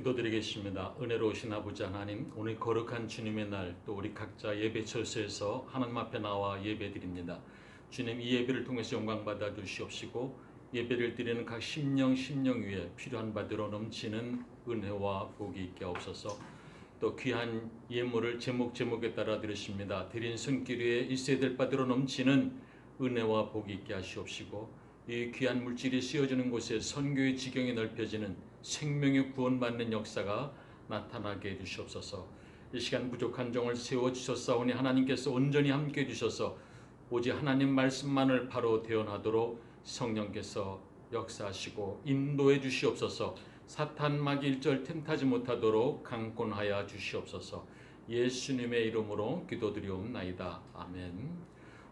기도드리겠습니다. 은혜로우신 아버지 하나님, 오늘 거룩한 주님의 날 또 우리 각자 예배 처소에서 하나님 앞에 나와 예배드립니다. 주님 이 예배를 통해서 영광 받아 주시옵시고 예배를 드리는 각 심령 심령 위에 필요한 바대로 넘치는 은혜와 복이 있게 없어서 또 귀한 예물을 제목 제목에 따라 드렸습니다. 드린 손길 위에 있어야 될 바대로 넘치는 은혜와 복이 있게 하시옵시고 이 귀한 물질이 씌어지는 곳에 선교의 지경이 넓혀지는 생명의 구원받는 역사가 나타나게 해주시옵소서. 이 시간 부족한 종을 세워 주셨사오니 하나님께서 온전히 함께 해주셔서 오직 하나님 말씀만을 바로 대언하도록 성령께서 역사하시고 인도해 주시옵소서. 사탄 마귀 일절 틈타지 못하도록 강권하여 주시옵소서. 예수님의 이름으로 기도드리옵나이다. 아멘.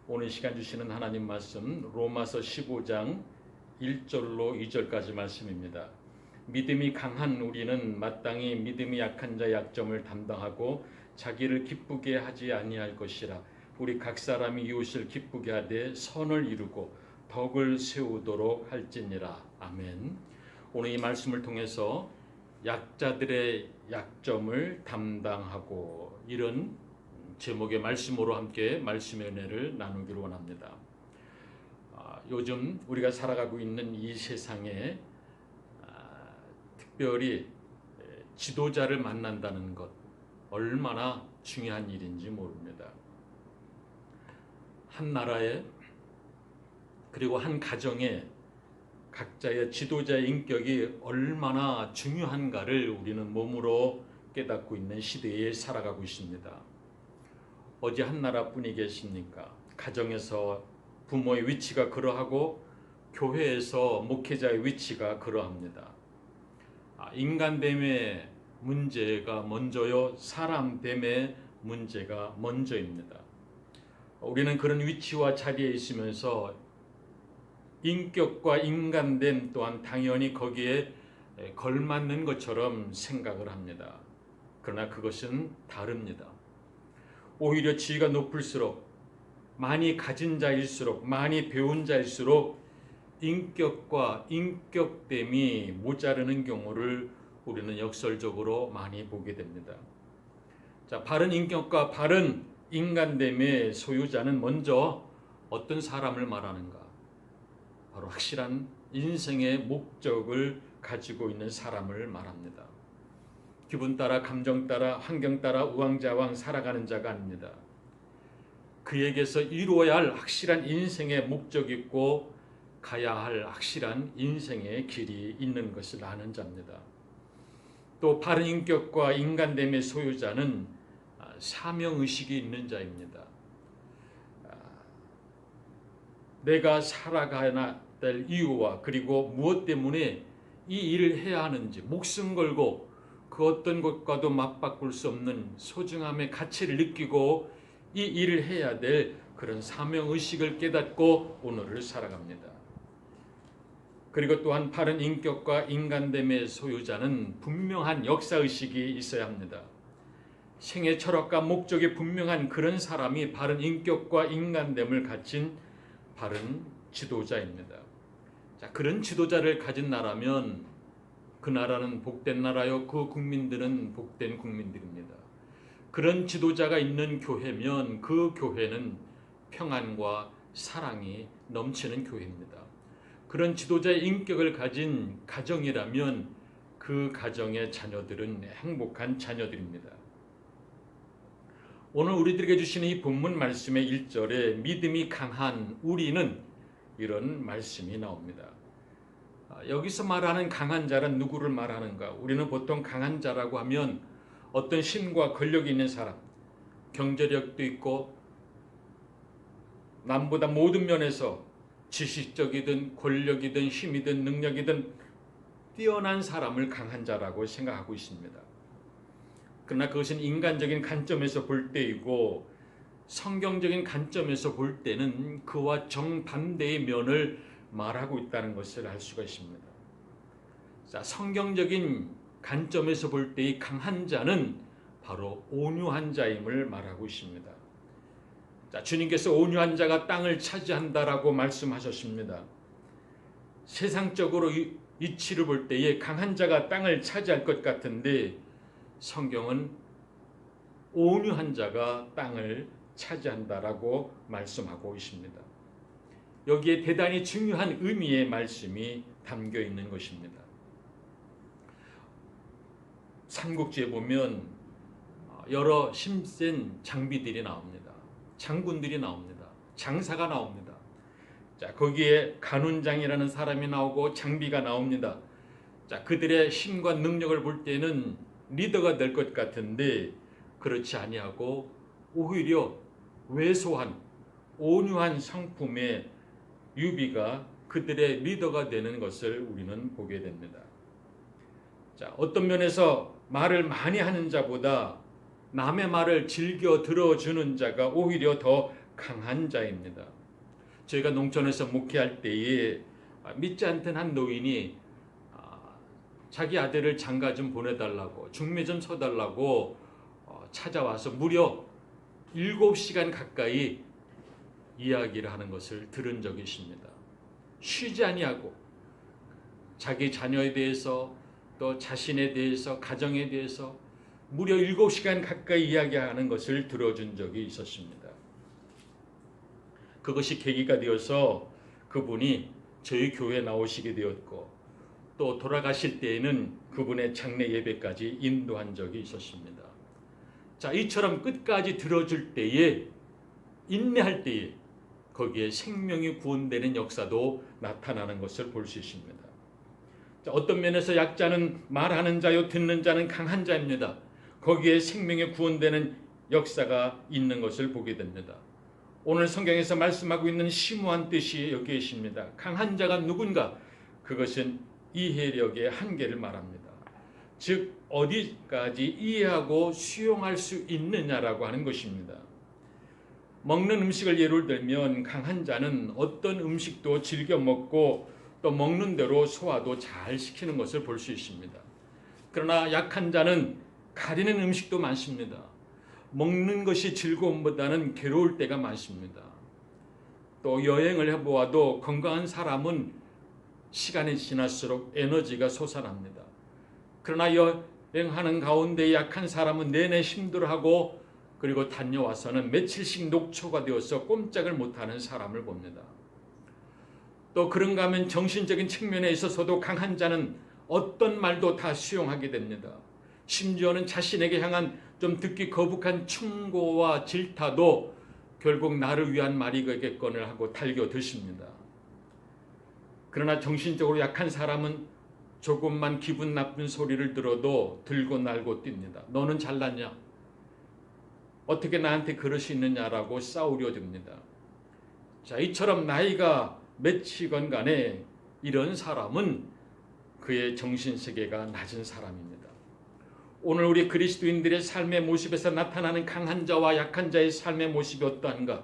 오늘 시간 주시는 하나님 말씀 로마서 15장 1절로 2절까지 말씀입니다. 믿음이 강한 우리는 마땅히 믿음이 약한 자의 약점을 담당하고 자기를 기쁘게 하지 아니할 것이라 우리 각 사람이 이웃을 기쁘게 하되 선을 이루고 덕을 세우도록 할지니라 아멘. 오늘 이 말씀을 통해서 약자들의 약점을 담당하고 이런 제목의 말씀으로 함께 말씀의 은혜를 나누기를 원합니다. 아, 요즘 우리가 살아가고 있는 이 세상에 아, 특별히 에, 지도자를 만난다는 것 얼마나 중요한 일인지 모릅니다. 한 나라에 그리고 한 가정에 각자의 지도자의 인격이 얼마나 중요한가를 우리는 몸으로 깨닫고 있는 시대에 살아가고 있습니다. 어디 한 나라뿐이 계십니까? 가정에서 부모의 위치가 그러하고 교회에서 목회자의 위치가 그러합니다. 아, 인간됨의 문제가 먼저요, 사람됨의 문제가 먼저입니다. 우리는 그런 위치와 자리에 있으면서 인격과 인간됨 또한 당연히 거기에 걸맞는 것처럼 생각을 합니다. 그러나 그것은 다릅니다. 오히려 지위가 높을수록 많이 가진 자일수록 많이 배운 자일수록 인격과 인격됨이 모자르는 경우를 우리는 역설적으로 많이 보게 됩니다. 자, 바른 인격과 바른 인간됨의 소유자는 먼저 어떤 사람을 말하는가? 바로 확실한 인생의 목적을 가지고 있는 사람을 말합니다. 기분 따라 감정 따라 환경 따라 우왕좌왕 살아가는 자가 아닙니다. 그에게서 이루어야 할 확실한 인생의 목적 있고 가야 할 확실한 인생의 길이 있는 것을 아는 자입니다. 또 바른 인격과 인간됨의 소유자는 사명 의식이 있는 자입니다. 내가 살아가야 될 이유와 그리고 무엇 때문에 이 일을 해야 하는지 목숨 걸고 그 어떤 것과도 맞바꿀 수 없는 소중함의 가치를 느끼고 이 일을 해야 될 그런 사명 의식을 깨닫고 오늘을 살아갑니다. 그리고 또한 바른 인격과 인간됨의 소유자는 분명한 역사 의식이 있어야 합니다. 생애 철학과 목적이 분명한 그런 사람이 바른 인격과 인간됨을 갖춘 바른 지도자입니다. 자, 그런 지도자를 가진 나라면 그 나라는 복된 나라요, 그 국민들은 복된 국민들입니다. 그런 지도자가 있는 교회면 그 교회는 평안과 사랑이 넘치는 교회입니다. 그런 지도자의 인격을 가진 가정이라면 그 가정의 자녀들은 행복한 자녀들입니다. 오늘 우리들에게 주시는 이 본문 말씀의 1절에 믿음이 강한 우리는 이런 말씀이 나옵니다. 여기서 말하는 강한 자는 누구를 말하는가? 우리는 보통 강한 자라고 하면 어떤 힘과 권력이 있는 사람, 경제력도 있고 남보다 모든 면에서 지식적이든 권력이든 힘이든 능력이든 뛰어난 사람을 강한 자라고 생각하고 있습니다. 그러나 그것은 인간적인 관점에서 볼 때이고 성경적인 관점에서 볼 때는 그와 정반대의 면을 말하고 있다는 것을 알 수가 있습니다. 자, 성경적인 관점에서 볼때이 강한 자는 바로 온유한 자임을 말하고 있습니다. 자, 주님께서 온유한 자가 땅을 차지한다라고 말씀하셨습니다. 세상적으로 이치를 볼 때에 강한 자가 땅을 차지할 것 같은데 성경은 온유한 자가 땅을 차지한다라고 말씀하고 있습니다. 여기에 대단히 중요한 의미의 말씀이 담겨 있는 것입니다. 삼국지에 보면 여러 힘센 장비들이 나옵니다. 장군들이 나옵니다. 장사가 나옵니다. 자, 거기에 간운장이라는 사람이 나오고 장비가 나옵니다. 자, 그들의 힘과 능력을 볼 때는 리더가 될 것 같은데 그렇지 아니하고 오히려 왜소한 온유한 성품의 유비가 그들의 리더가 되는 것을 우리는 보게 됩니다. 자, 어떤 면에서 말을 많이 하는 자보다 남의 말을 즐겨 들어주는 자가 오히려 더 강한 자입니다. 저희가 농촌에서 목회할 때에 믿지 않던 한 노인이 아, 자기 아들을 장가 좀 보내달라고 중매 좀 서달라고 어, 찾아와서 무려 7시간 가까이 이야기를 하는 것을 들은 적이 있습니다. 쉬지 아니하고 자기 자녀에 대해서 또 자신에 대해서 가정에 대해서 무려 7시간 가까이 이야기하는 것을 들어준 적이 있었습니다. 그것이 계기가 되어서 그분이 저희 교회에 나오시게 되었고 또 돌아가실 때에는 그분의 장례 예배까지 인도한 적이 있었습니다. 자, 이처럼 끝까지 들어줄 때에 인내할 때에 거기에 생명이 구원되는 역사도 나타나는 것을 볼 수 있습니다. 자, 어떤 면에서 약자는 말하는 자요 듣는 자는 강한 자입니다. 거기에 생명이 구원되는 역사가 있는 것을 보게 됩니다. 오늘 성경에서 말씀하고 있는 심오한 뜻이 여기에 있습니다. 강한 자가 누군가? 그것은 이해력의 한계를 말합니다. 즉 어디까지 이해하고 수용할 수 있느냐라고 하는 것입니다. 먹는 음식을 예를 들면 강한 자는 어떤 음식도 즐겨 먹고 또 먹는 대로 소화도 잘 시키는 것을 볼 수 있습니다. 그러나 약한 자는 가리는 음식도 많습니다. 먹는 것이 즐거움보다는 괴로울 때가 많습니다. 또 여행을 해보아도 건강한 사람은 시간이 지날수록 에너지가 솟아납니다. 그러나 여행하는 가운데 약한 사람은 내내 힘들어하고 그리고 다녀와서는 며칠씩 녹초가 되어서 꼼짝을 못하는 사람을 봅니다. 또 그런가 하면 정신적인 측면에 있어서도 강한 자는 어떤 말도 다 수용하게 됩니다. 심지어는 자신에게 향한 좀 듣기 거북한 충고와 질타도 결국 나를 위한 말이겠거늘 하고 달겨 드십니다. 그러나 정신적으로 약한 사람은 조금만 기분 나쁜 소리를 들어도 들고 날고 뜁니다. 너는 잘났냐? 어떻게 나한테 수 있느냐라고 싸우려 듭니다. 자, 이처럼 나이가 몇이건 간에 이런 사람은 그의 정신세계가 낮은 사람입니다. 오늘 우리 그리스도인들의 삶의 모습에서 나타나는 강한 자와 약한 자의 삶의 모습이 어떠한가?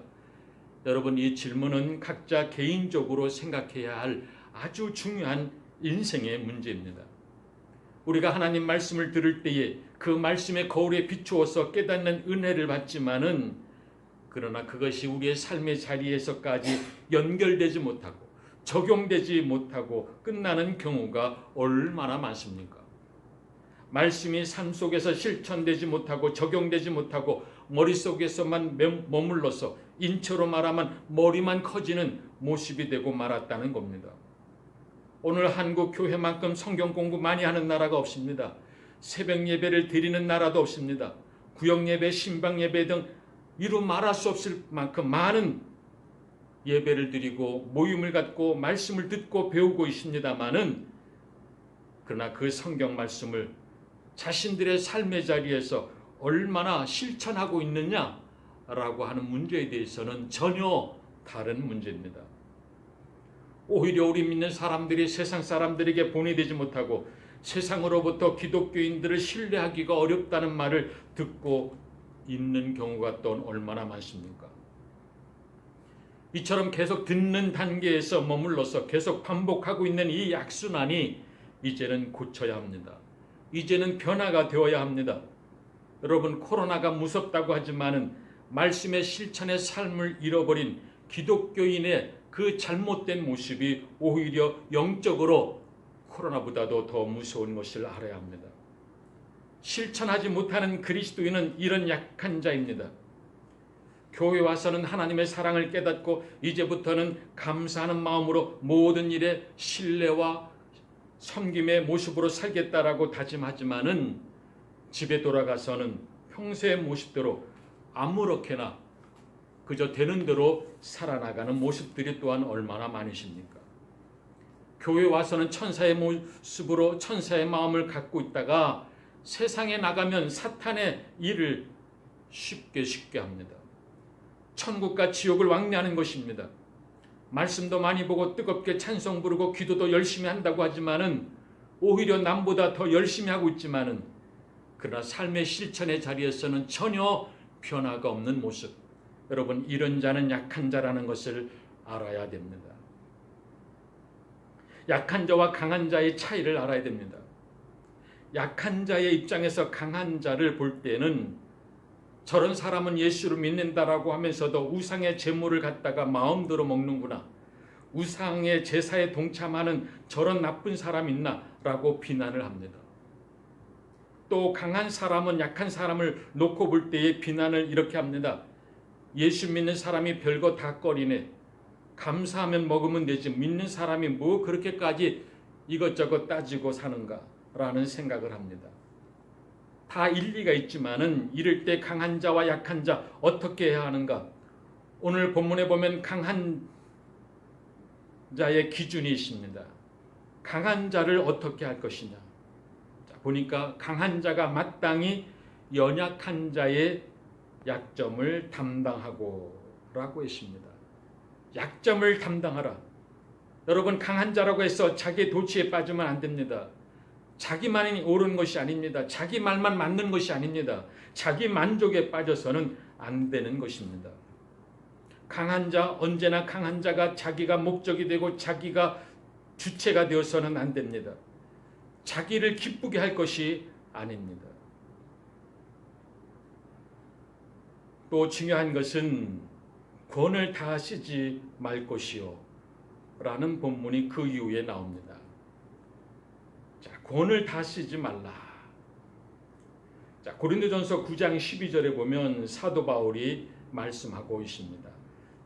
여러분 이 질문은 각자 개인적으로 생각해야 할 아주 중요한 인생의 문제입니다. 우리가 하나님 말씀을 들을 때에 그 말씀의 거울에 비추어서 깨닫는 은혜를 받지만은 그러나 그것이 우리의 삶의 자리에서까지 연결되지 못하고 적용되지 못하고 끝나는 경우가 얼마나 많습니까? 말씀이 삶 속에서 실천되지 못하고 적용되지 못하고 머릿속에서만 머물러서 인처로 말하면 머리만 커지는 모습이 되고 말았다는 겁니다. 오늘 한국 교회만큼 성경 공부 많이 하는 나라가 없습니다. 새벽 예배를 드리는 나라도 없습니다. 구역 예배, 신방 예배 등 이루 말할 수 없을 만큼 많은 예배를 드리고 모임을 갖고 말씀을 듣고 배우고 있습니다만은 그러나 그 성경 말씀을 자신들의 삶의 자리에서 얼마나 실천하고 있느냐라고 하는 문제에 대해서는 전혀 다른 문제입니다. 오히려 우리 믿는 사람들이 세상 사람들에게 본이 되지 못하고 세상으로부터 기독교인들을 신뢰하기가 어렵다는 말을 듣고 있는 경우가 또 얼마나 많습니까? 이처럼 계속 듣는 단계에서 머물러서 계속 반복하고 있는 이 약순환이 이제는 고쳐야 합니다. 이제는 변화가 되어야 합니다. 여러분 코로나가 무섭다고 하지만은 말씀의 실천의 삶을 잃어버린 기독교인의 그 잘못된 모습이 오히려 영적으로 코로나보다도 더 무서운 것을 알아야 합니다. 실천하지 못하는 그리스도인은 이런 약한 자입니다. 교회 와서는 하나님의 사랑을 깨닫고 이제부터는 감사하는 마음으로 모든 일에 신뢰와 섬김의 모습으로 살겠다라고 다짐하지만은 집에 돌아가서는 평소의 모습대로 아무렇게나 그저 되는 대로 살아나가는 모습들이 또한 얼마나 많으십니까? 교회 와서는 천사의 모습으로 천사의 마음을 갖고 있다가 세상에 나가면 사탄의 일을 쉽게 쉽게 합니다. 천국과 지옥을 왕래하는 것입니다. 말씀도 많이 보고 뜨겁게 찬송 부르고 기도도 열심히 한다고 하지만은 오히려 남보다 더 열심히 하고 있지만은 그러나 삶의 실천의 자리에서는 전혀 변화가 없는 모습. 여러분 이런 자는 약한 자라는 것을 알아야 됩니다. 약한 자와 강한 자의 차이를 알아야 됩니다. 약한 자의 입장에서 강한 자를 볼 때는 저런 사람은 예수를 믿는다라고 하면서도 우상의 제물을 갖다가 마음대로 먹는구나. 우상의 제사에 동참하는 저런 나쁜 사람 있나라고 비난을 합니다. 또 강한 사람은 약한 사람을 놓고 볼 때의 비난을 이렇게 합니다. 예수 믿는 사람이 별거 다 꺼리네. 감사하면 먹으면 되지. 믿는 사람이 뭐 그렇게까지 이것저것 따지고 사는가라는 생각을 합니다. 다 일리가 있지만은 이럴 때 강한 자와 약한 자 어떻게 해야 하는가? 오늘 본문에 보면 강한 자의 기준이 있습니다. 강한 자를 어떻게 할 것이냐? 자, 보니까 강한 자가 마땅히 연약한 자의 약점을 담당하고 라고 했습니다. 약점을 담당하라. 여러분 강한 자라고 해서 자기 도취에 빠지면 안 됩니다. 자기만이 옳은 것이 아닙니다. 자기 말만 맞는 것이 아닙니다. 자기 만족에 빠져서는 안 되는 것입니다. 강한 자 언제나 강한 자가 자기가 목적이 되고 자기가 주체가 되어서는 안 됩니다. 자기를 기쁘게 할 것이 아닙니다. 또 중요한 것은 권을 다 쓰지 말 것이요 라는 본문이 그 이후에 나옵니다. 자, 권을 다 쓰지 말라. 자, 고린도전서 9장 12절에 보면 사도 바울이 말씀하고 있습니다.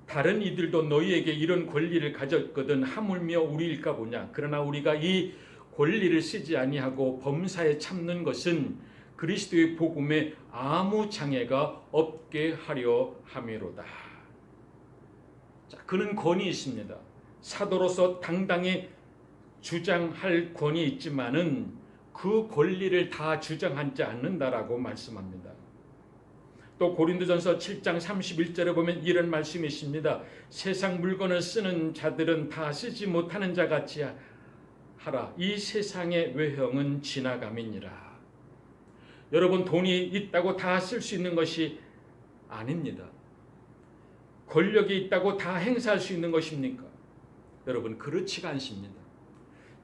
다른 이들도 너희에게 이런 권리를 가졌거든 하물며 우리일까 보냐. 그러나 우리가 이 권리를 쓰지 아니하고 범사에 참는 것은 그리스도의 복음에 아무 장애가 없게 하려 함이로다. 자, 그는 권위 있습니다. 사도로서 당당히 주장할 권위 있지만은 그 권리를 다 주장하지 않는다라고 말씀합니다. 또 고린도전서 7장 31절에 보면 이런 말씀이 있습니다. 세상 물건을 쓰는 자들은 다 쓰지 못하는 자 같이 하라. 이 세상의 외형은 지나감이니라. 여러분 돈이 있다고 다 쓸 수 있는 것이 아닙니다. 권력이 있다고 다 행사할 수 있는 것입니까? 여러분 그렇지가 않습니다.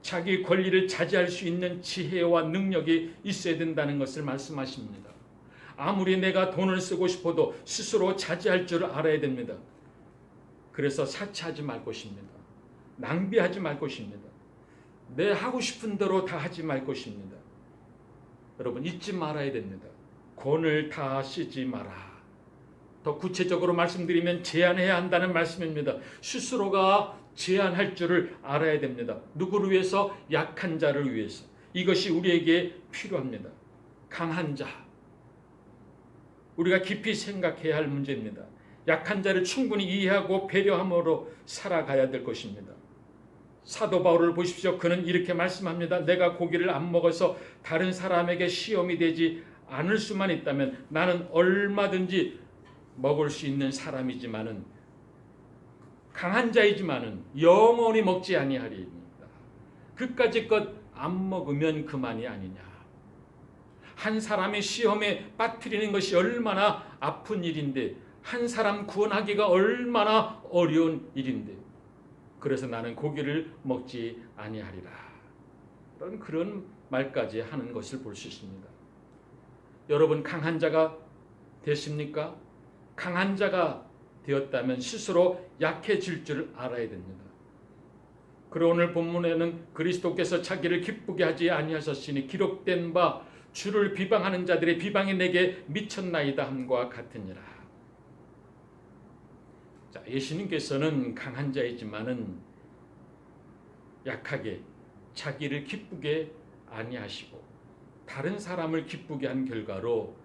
자기 권리를 차지할 수 있는 지혜와 능력이 있어야 된다는 것을 말씀하십니다. 아무리 내가 돈을 쓰고 싶어도 스스로 차지할 줄 알아야 됩니다. 그래서 사치하지 말 것입니다. 낭비하지 말 것입니다. 내 하고 싶은 대로 다 하지 말 것입니다. 여러분 잊지 말아야 됩니다. 권을 다 쓰지 마라. 더 구체적으로 말씀드리면 제한해야 한다는 말씀입니다. 스스로가 제한할 줄을 알아야 됩니다. 누구를 위해서? 약한 자를 위해서. 이것이 우리에게 필요합니다. 강한 자. 우리가 깊이 생각해야 할 문제입니다. 약한 자를 충분히 이해하고 배려함으로 살아가야 될 것입니다. 사도 바울을 보십시오. 그는 이렇게 말씀합니다. 내가 고기를 안 먹어서 다른 사람에게 시험이 되지 않을 수만 있다면 나는 얼마든지 먹을 수 있는 사람이지만은 강한 자이지만은 영원히 먹지 아니하리입니다. 그까지 것안 먹으면 그만이 아니냐. 한 사람의 시험에 빠뜨리는 것이 얼마나 아픈 일인데 한 사람 구원하기가 얼마나 어려운 일인데 그래서 나는 고기를 먹지 아니하리라. 그런 그런 말까지 하는 것을 볼 수 있습니다. 여러분 강한 자가 됐습니까? 강한 자가 되었다면 스스로 약해질 줄 알아야 됩니다. 그러 오늘 본문에는 그리스도께서 자기를 기쁘게 하지 아니하셨으니 기록된 바 주를 비방하는 자들의 비방이 내게 미쳤나이다 함과 같으니라. 자, 예수님께서는 강한 자이지만은 약하게 자기를 기쁘게 아니하시고 다른 사람을 기쁘게 한 결과로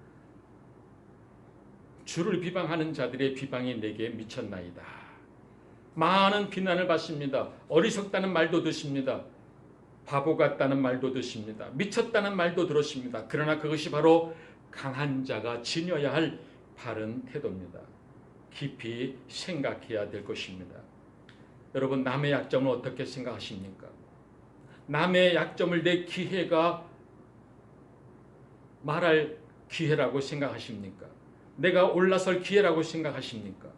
주를 비방하는 자들의 비방이 내게 미쳤나이다. 많은 비난을 받습니다. 어리석다는 말도 듣습니다. 바보 같다는 말도 듣습니다. 미쳤다는 말도 들었습니다. 그러나 그것이 바로 강한 자가 지녀야 할 바른 태도입니다. 깊이 생각해야 될 것입니다. 여러분 남의 약점을 어떻게 생각하십니까? 남의 약점을 내 기회가 말할 기회라고 생각하십니까? 내가 올라설 기회라고 생각하십니까?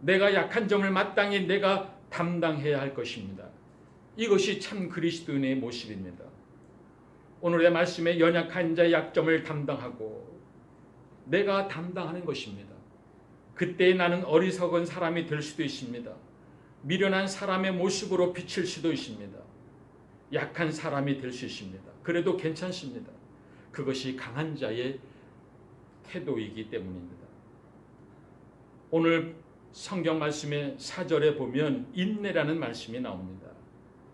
내가 약한 점을 마땅히 내가 담당해야 할 것입니다. 이것이 참 그리스도인의 모습입니다. 오늘의 말씀에 연약한 자의 약점을 담당하고 내가 담당하는 것입니다. 그때 나는 어리석은 사람이 될 수도 있습니다. 미련한 사람의 모습으로 비칠 수도 있습니다. 약한 사람이 될 수 있습니다. 그래도 괜찮습니다. 그것이 강한 자의 태도이기 때문입니다. 오늘 성경 말씀의 사절에 보면 인내라는 말씀이 나옵니다.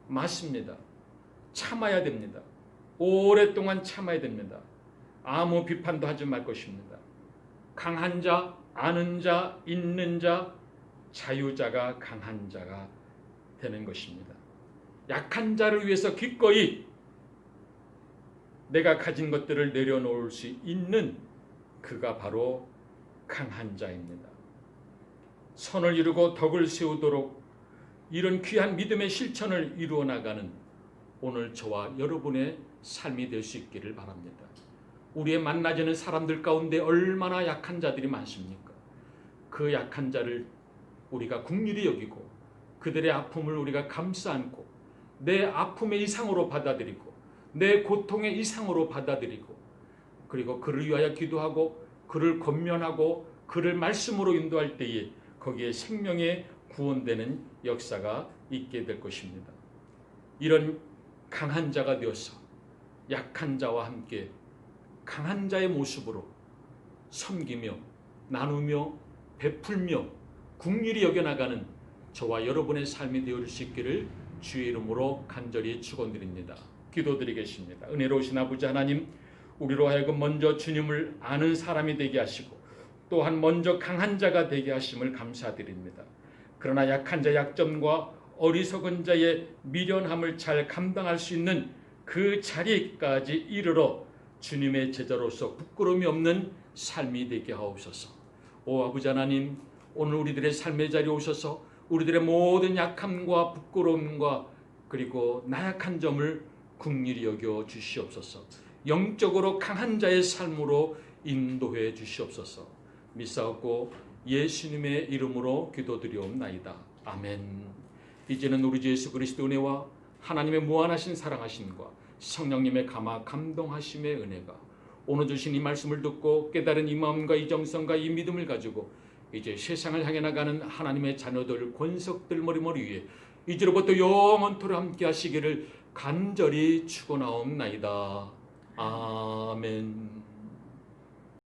맞습니다. 참아야 됩니다. 오랫동안 참아야 됩니다. 아무 비판도 하지 말 것입니다. 강한 자, 아는 자, 있는 자, 자유자가 강한 자가 되는 것입니다. 약한 자를 위해서 기꺼이 내가 가진 것들을 내려놓을 수 있는 그가 바로 강한 자입니다. 선을 이루고 덕을 세우도록 이런 귀한 믿음의 실천을 이루어 나가는 오늘 저와 여러분의 삶이 될 수 있기를 바랍니다. 우리의 만나지는 사람들 가운데 얼마나 약한 자들이 많습니까? 그 약한 자를 우리가 국률이 여기고 그들의 아픔을 우리가 감싸 안고 내 아픔의 이상으로 받아들이고 내 고통의 이상으로 받아들이고 그리고 그를 위하여 기도하고 그를 권면하고 그를 말씀으로 인도할 때에 거기에 생명의 구원되는 역사가 있게 될 것입니다. 이런 강한 자가 되어서 약한 자와 함께 강한 자의 모습으로 섬기며 나누며 베풀며 국률이 여겨나가는 저와 여러분의 삶이 되어줄 수 있기를 주의 이름으로 간절히 축원드립니다. 기도드리겠습니다. 은혜로우신 아버지 하나님 우리로 하여금 먼저 주님을 아는 사람이 되게 하시고 또한 먼저 강한 자가 되게 하심을 감사드립니다. 그러나 약한 자 약점과 어리석은 자의 미련함을 잘 감당할 수 있는 그 자리까지 이르러 주님의 제자로서 부끄러움이 없는 삶이 되게 하옵소서. 오 아버지 하나님 오늘 우리들의 삶의 자리에 오셔서 우리들의 모든 약함과 부끄러움과 그리고 나약한 점을 국률이 여겨 주시옵소서. 영적으로 강한 자의 삶으로 인도해 주시옵소서. 믿사옵고 예수님의 이름으로 기도드리옵나이다. 아멘. 이제는 우리 주 예수 그리스도 은혜와 하나님의 무한하신 사랑하심과 성령님의 감화 감동하심의 은혜가 오늘 주신 이 말씀을 듣고 깨달은 이 마음과 이 정성과 이 믿음을 가지고 이제 세상을 향해 나가는 하나님의 자녀들 권석들 머리머리 위에 이제로부터 영원토록 함께 하시기를 간절히 축원하옵나이다. 아멘.